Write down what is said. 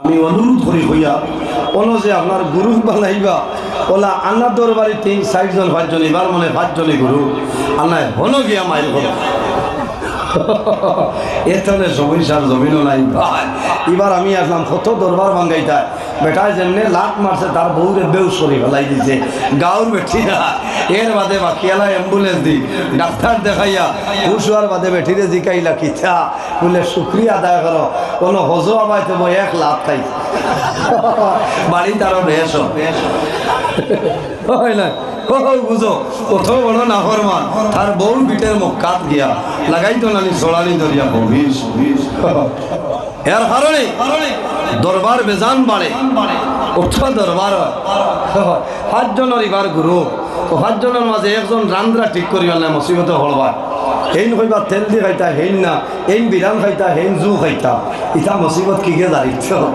আমি অনুরোধ করি হইয়া কোনো যে আপনার গুরু বানাইবা, ওলা আল্লাহ দরবারে তিন চারজন, পাঁচজন, এবার মনে পাঁচজনই গুরু। আল্লাহ হলো গিয়া মাইল হলো জমিন সমস্যার জমিনও নাই। এবার আমি আসলাম কত দরবার ভাঙ্গাইতা বেটায় যেমনি লাট মারছে তার বউরে বেউ সরি ফেলাই দিছে। গাঁর বেঠিরা এর বাদে বাকিয়ালা অ্যাম্বুলেন্স দি ডাক্তার দেখাইয়া হুশুয়ার বাদে বেঠিরে জিকাইলা কিথা বলে শুক্রিয়া আদায় করো। কোনো হজো আবাইতে বই এক লাভ খাই। বাড়ি তারও বেশ হয়। না? ও বুঝো কত বড় তার গিয়া লাগাইতো নানি সোড়ানি বিষ। এর কারণে দরবার বেজান বাড়ে উঠ দরবার সাতজনের এবার গুরু সাতজনের মাঝে একজন রান্দ্রা ঠিক করি না মুসিবতে হলবার হেন কইবা তেল দি খাইতা হেন না, হেইন বিধান খাইতা হেন জু খাইতা ইটা মুসিবত কি গে দাঁড়িয়েছ